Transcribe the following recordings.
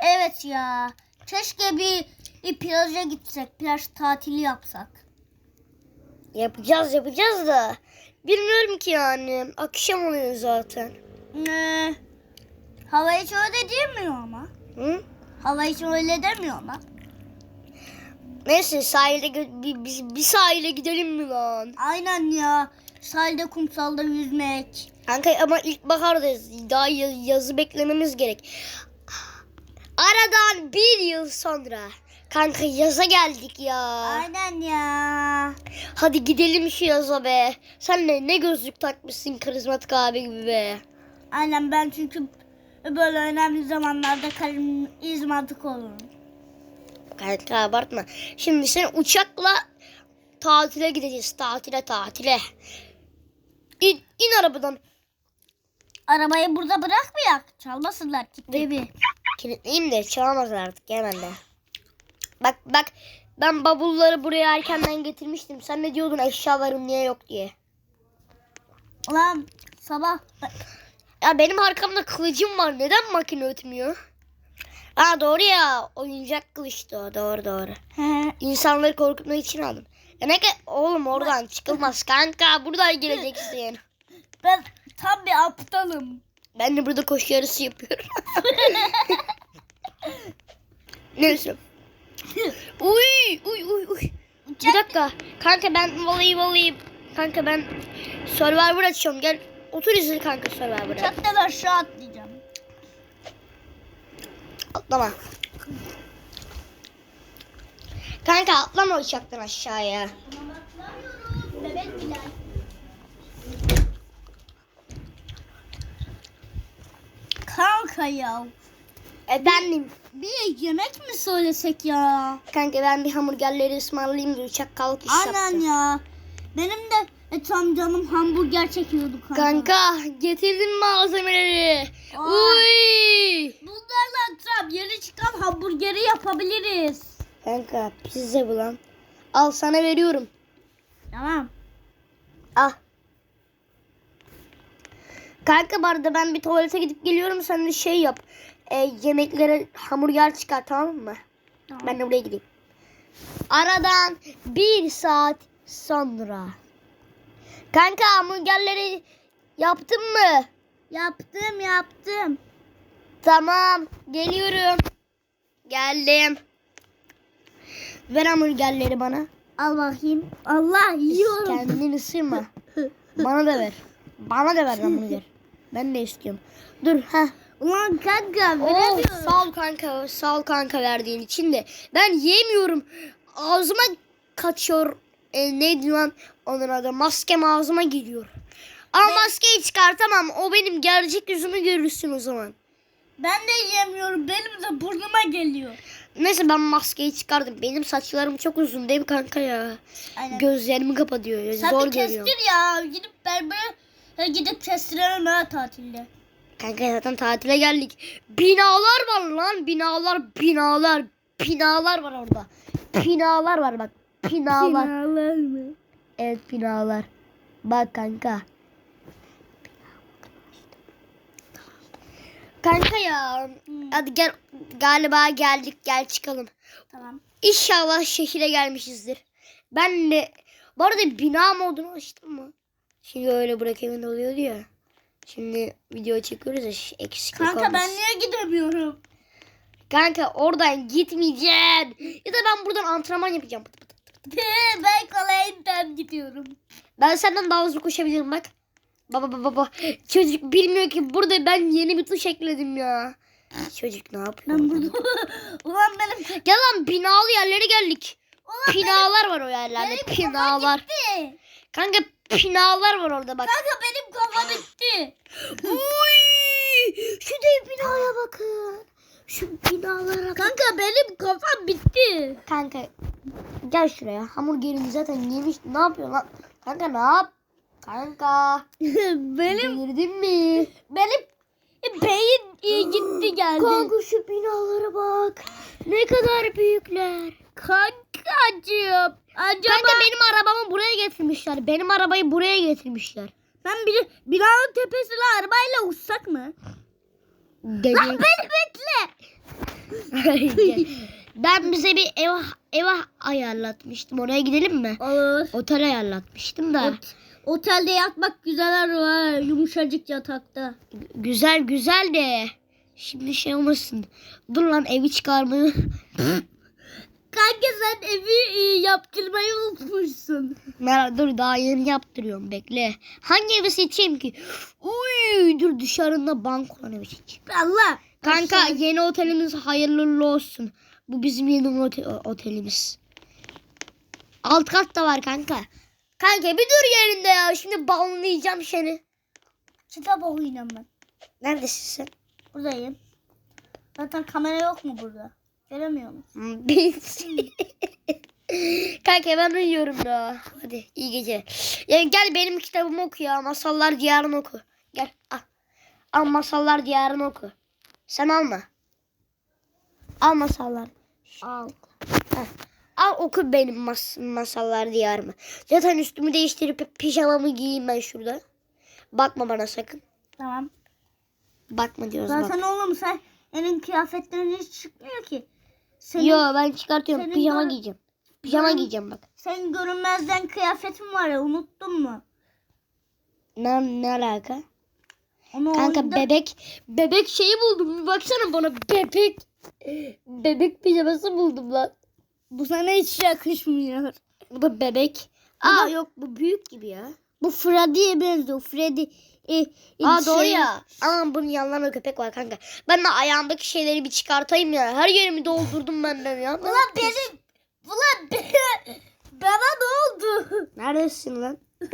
Evet ya. Keşke bir, bir plaja gitsek. Plaj tatili yapsak. Yapacağız yapacağız da. Bilmiyorum ki yani. Akşam oluyor zaten. Ne? Hava hiç öyle demiyor ama. Hı? Hava hiç öyle demiyor ama. Neyse sahile bir, bir, bir sahile gidelim mi lan? Aynen ya. Sahilde kumsalda yüzmek. Kanka ama ilkbahardayız. Daha ya- yazı beklememiz gerek. Aradan bir yıl sonra. Kanka yaza geldik ya. Aynen ya. Hadi gidelim şu yaza be. Sen ne, ne gözlük takmışsın karizmatik abi gibi be. Aynen ben çünkü böyle önemli zamanlarda karizmatik olurum. Kanka abartma. Şimdi sen uçakla tatile gideceğiz. Tatile tatile. İn, in arabadan. Arabayı burada bırakmayak. Çalmasınlar kitle bir. Kilitleyeyim de çalamazlar artık hemen de. Bak bak ben bavulları buraya erkenden getirmiştim. Sen ne diyordun eşyalarım niye yok diye. Ulan sabah Ya benim arkamda kılıcım var. Neden makine ötmüyor? Aa doğru ya. Oyuncak kılıçtı o. Doğru doğru. İnsanları korkutmak için aldım. Ya ne ki oğlum oradan çıkılmaz kanka. Buradan gireceksin. ben tam bir aptalım. Ben de burada koşu yarışı yapıyorum. Neyse. Uy uy uy uy. Bir dakika. Kanka ben vallahi vallahi kanka ben Survivor açıyorum. Gel otur izle kanka Survivor'a. Uçaktan aşağı atlayacağım. Atlama. Kanka atlama uçaktan aşağıya. Bebek Bilal. Kanka ya. Efendim. Bir yemek mi söylesek ya? Kanka ben bir hamburgerleri ısmarlayayım da uçak kalkış Aynen yapsın. ya. Benim de e, tam canım hamburger çekiyordu kanka. Kanka getirdim malzemeleri. Aa. Uy. Bunlarla tam yeni çıkan hamburgeri yapabiliriz. Kanka pizza bu lan. Al sana veriyorum. Tamam. Al. Kanka bu arada ben bir tuvalete gidip geliyorum. Sen de şey yap. E, yemeklere hamburger çıkar tamam mı? Tamam. Ben de buraya gideyim. Aradan bir saat sonra. Kanka hamburgerleri yaptın mı? Yaptım yaptım. Tamam geliyorum. Geldim. Ver hamburgerleri bana. Al bakayım. Allah yiyorum. Kendini ısırma. Bana da ver. Bana da ver hamburger. Ben de istiyorum. Dur ha. Ulan kanka veremiyorum. sağ ol kanka. Sağ ol kanka verdiğin için de. Ben yemiyorum. Ağzıma kaçıyor. E, neydi lan onun adı? Maskem ağzıma giriyor. Ama maskeyi çıkartamam. O benim gerçek yüzümü görürsün o zaman. Ben de yiyemiyorum. Benim de burnuma geliyor. Neyse ben maskeyi çıkardım. Benim saçlarım çok uzun değil mi kanka ya? Aynen. Gözlerimi kapatıyor. Sen Zor bir kestir görüyorum. ya. Gidip berbere ha, gidip kestirelim ha tatilde. Kanka zaten tatile geldik. Binalar var lan. Binalar, binalar, binalar var orada. Binalar var bak. Binalar. Binalar mı? Evet binalar. Bak kanka. Kanka ya. Hmm. Hadi gel. Galiba geldik. Gel çıkalım. Tamam. İnşallah şehire gelmişizdir. Ben de bu arada bina modunu açtım mı? Şimdi öyle bırakayım oluyordu ya. Şimdi video çekiyoruz ya eksiklik Kanka olmasın. ben niye gidemiyorum? Kanka oradan gitmeyeceksin. Ya da ben buradan antrenman yapacağım. Ben kolayından gidiyorum. Ben senden daha hızlı koşabilirim bak. Baba baba baba. Çocuk bilmiyor ki burada ben yeni bir tuş ekledim ya. Çocuk ne yapıyor? Ben burada. Ulan benim Gel lan binalı yerlere geldik. Ulan Pinalar var o yerlerde. benim Pinalar. gitti. Kanka pinalar var orada bak. Kanka benim kafa bitti. Uy! Şu dev binaya bakın. Şu binalara bak. Kanka benim kafam bitti. Kanka gel şuraya. Hamburgerimi zaten yemiş. Ne yapıyor lan? Kanka ne yap? Kanka. benim Delirdin mi? benim beyin iyi gitti geldi. Kanka şu binalara bak. Ne kadar büyükler. Kankacığım. Acaba Kanka benim arabamı buraya getirmişler. Benim arabayı buraya getirmişler. ben bir binanın tepesine arabayla uçsak mı? Deli. Beni bekle. ben bize bir ev ev ayarlatmıştım. Oraya gidelim mi? Olur. Otel ayarlatmıştım da. Ot- otelde yatmak güzel var. Yumuşacık yatakta. Güzel güzel de. Şimdi şey olmasın. Dur lan evi çıkarmayı. Evi e, yaptırmayı unutmuşsun. Merak dur daha yeni yaptırıyorum bekle. Hangi evi seçeyim ki? Uy dur dışarında bank olan evi seçeyim. Allah. Kanka Aşağı- yeni otelimiz hayırlı uğurlu olsun. Bu bizim yeni ote- otelimiz. Alt kat da var kanka. Kanka bir dur yerinde ya. Şimdi banlayacağım seni. Kitap okuyacağım ben. Neredesin sen? Buradayım. Zaten kamera yok mu burada? Göremiyor musun? Kanka ben uyuyorum ya. Hadi iyi gece. Ya gel benim kitabımı oku ya. Masallar diyarını oku. Gel al. Al masallar diyarını oku. Sen alma. Al masallar. Al. Heh. Al oku benim mas masallar diyarımı. Zaten üstümü değiştirip pijamamı giyeyim ben şurada. Bakma bana sakın. Tamam. Bakma diyoruz bak. Zaten oğlum sen senin kıyafetlerin hiç çıkmıyor ki. Senin, Yo ben çıkartıyorum. senin Pijama giyeceğim. Pijama Görün- giyeceğim bak. Senin görünmezden kıyafetin var ya unuttun mu? Ne, ne alaka? Onu Kanka oyunda- bebek bebek şeyi buldum. Bir baksana bana bebek bebek pijaması buldum lan. Bu sana hiç yakışmıyor. Bu da bebek. Aa yok bu büyük gibi ya. Bu Freddy'ye benziyor. Freddy e, e, Aa doğru şey- ya. Ama bunun yanlarında köpek var kanka. Ben de ayağımdaki şeyleri bir çıkartayım ya. Her yerimi doldurdum benden ya. Ulan benim ulan bana ne oldu? Neredesin lan?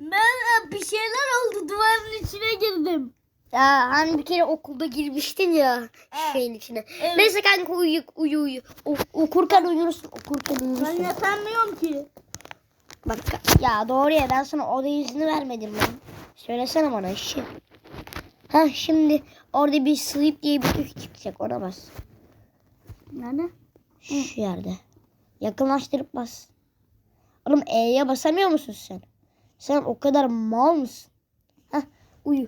Ben e, bir şeyler oldu duvarın içine girdim. Ya hani bir kere okulda girmiştin ya Evet. şeyin içine. Evet. Neyse kanka uyu uyu uyu. O- okurken uyursun. Okurken Ben uyursun. yatamıyorum ki. Bak ya doğru ya ben sana oda izni vermedim lan. Söylesene bana işi. Ha şimdi orada bir sleep diye bir tuş çıkacak ona bas. Nerede? Şu yerde. Yakınlaştırıp bas. Oğlum E'ye basamıyor musun sen? Sen o kadar mal mısın? Hah uyu.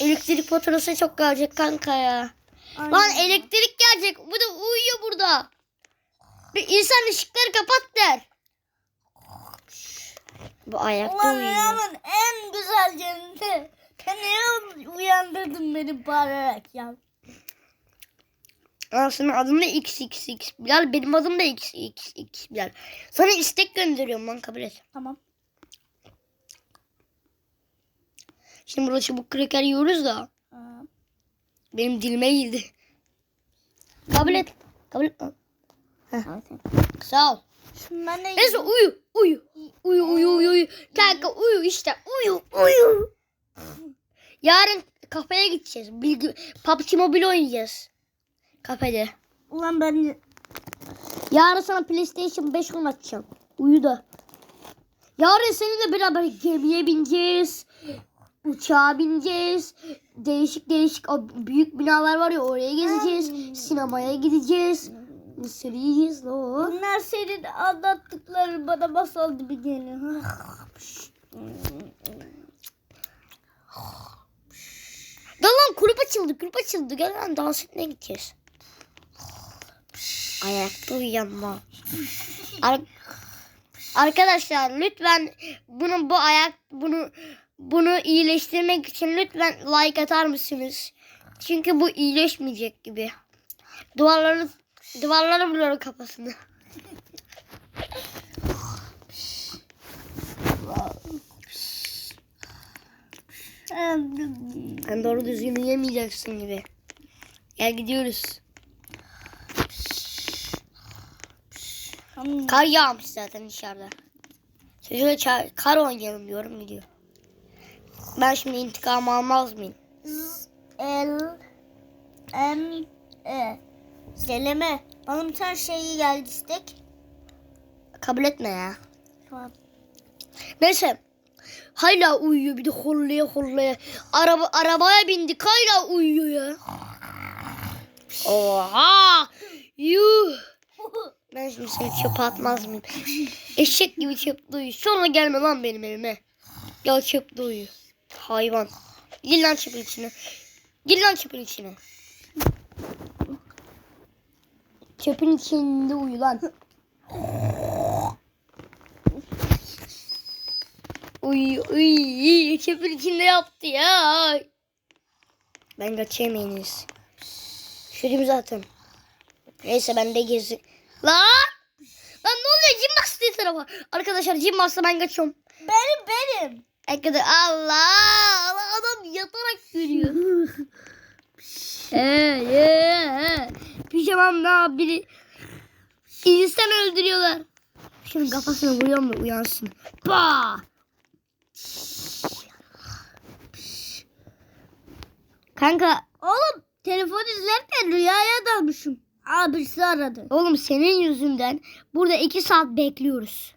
Elektrik faturası çok gelecek kanka ya. Lan elektrik gelecek. Bu da uyuyor burada. Bir insan ışıkları kapat der. Bu ayakta Ulan uyuyor. en güzel yerinde. Sen niye uyandırdın beni bağırarak ya? Aa, senin adın da XXX Bilal. Benim adım da XXX Bilal. Sana istek gönderiyorum lan kabul et. Tamam. Şimdi burada çubuk kreker yiyoruz da. Aa, Benim dilime girdi. Kabul et. Kabul et. Sağ ol. Şimdi ben de Neyse uyu. Uyu. Uyu uyu uyu uyu. Kanka uyu işte. Uyu uyu. Yarın kafeye gideceğiz. Bilgi, PUBG Mobile oynayacağız. Kafede. Ulan ben Yarın sana PlayStation 5 oynatacağım. Uyu da. Yarın seninle beraber gemiye bineceğiz. Uçağa bineceğiz. Değişik değişik o büyük binalar var ya oraya gezeceğiz. Sinemaya gideceğiz. Mısır yiyeceğiz la o. bunlar senin anlattıkları bana masal gibi geliyor. Gel lan kulüp açıldı kulüp açıldı. Gel lan dans etmeye gideceğiz. Ayakta uyuyanma. Ar- Arkadaşlar lütfen bunu bu ayak bunu bunu iyileştirmek için lütfen like atar mısınız? Çünkü bu iyileşmeyecek gibi. Duvarları duvarları vuruyor kafasını. Sen doğru düzgün uyuyamayacaksın gibi. Gel gidiyoruz. Kar yağmış zaten dışarıda. Çocuğa kar oynayalım diyorum gidiyor. Ben şimdi intikam almaz mıyım? L M E Zeleme. Bana bir tane şey geldi istek. Kabul etme ya. Tamam. Neyse. Hala uyuyor bir de hollaya hollaya. Araba, arabaya bindik hala uyuyor ya. Oha. Yuh. Ben şimdi seni çöpe atmaz mıyım? Eşek gibi çöpte uyu. Sonra gelme lan benim evime. Gel çöpte uyu. Hayvan. Gir lan çöpün içine. Gir lan çöpün içine. Çöpün içinde uyu lan. uy uy çöpün içinde yaptı ya. Ben iyisi. Şurayım zaten. Neyse ben de gezi. Lan! Lan ne oluyor? Cim bastı tarafa. Arkadaşlar cim bastı ben kaçıyorum. Benim benim. Arkadaşlar Allah! Allah adam yatarak görüyor. He he he. Pijamamda biri insan öldürüyorlar. Şunun kafasına vuruyorum da uyansın. Pa! Kanka Oğlum telefon izlerken rüyaya dalmışım. Abisi aradı. oğlum senin yüzünden burada iki saat bekliyoruz.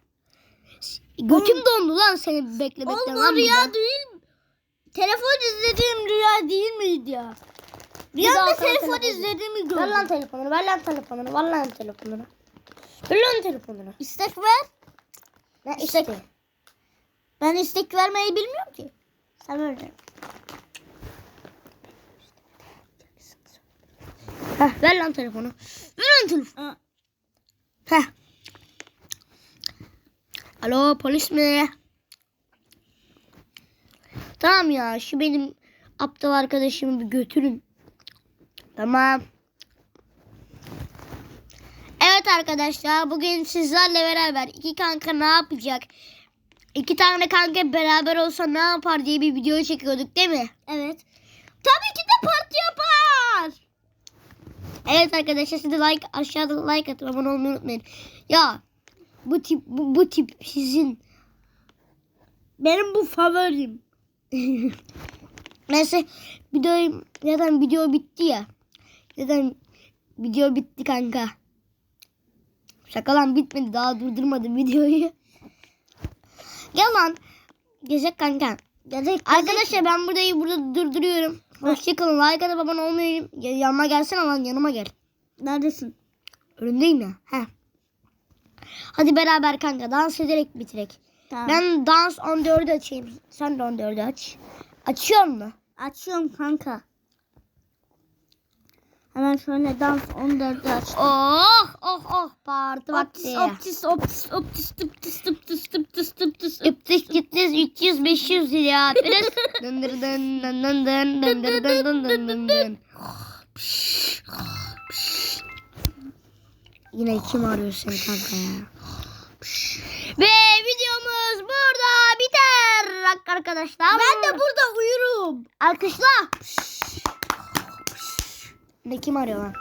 Götüm dondu lan seni beklemekten. Oğlum lan rüya burada. değil. Telefon izlediğim rüya değil miydi ya? Rüyamda telefon telefonu. izlediğimi Ver lan gördüm. telefonunu, ver lan telefonunu, ver lan telefonunu. Ver lan telefonunu. İstek ver. Ne İstek. işte? Ben istek vermeyi bilmiyorum ki. Sen öyle. Heh, ver lan telefonu. Ver lan telefonu. Ha. Heh. Alo polis mi? Tamam ya şu benim aptal arkadaşımı bir götürün. Tamam. Evet arkadaşlar bugün sizlerle beraber iki kanka ne yapacak? İki tane kanka beraber olsa ne yapar diye bir video çekiyorduk değil mi? Evet. Tabii ki de parti yapar. Evet arkadaşlar siz de like aşağıda like atın abone olmayı unutmayın. Ya bu tip bu, bu tip sizin Benim bu favorim. Neyse video zaten video bitti ya. Zaten video bitti kanka. Şaka lan bitmedi daha durdurmadım videoyu. Gel lan. Gezek kanka. Gezek, Arkadaşlar ben buradayı burada durduruyorum. Hoşçakalın. Like atıp abone olmayı. Ya- Yanıma gelsene lan yanıma gel. Neredesin? Önündeyim ya. Heh. Hadi beraber kanka dans ederek bitirek. Tamam. Ben dans 14'ü açayım. Sen de 14'ü aç. Açıyor mu? Açıyorum kanka. Hemen şöyle dans 14'ü aç. Oh oh oh parti Optis, vakti. optis, optis, optis, tıptis, tıptis, tıptis, tıptis. Üptüş gittiz musunuz siz ya? Biraz... dındır dın dın dın dın dındır dın dın. Yine kim arıyor seni kanka ya? Ve videomuz burada biter arkadaşlar. Ben de burada uyurum. Alkışla. Ne kim arıyor lan?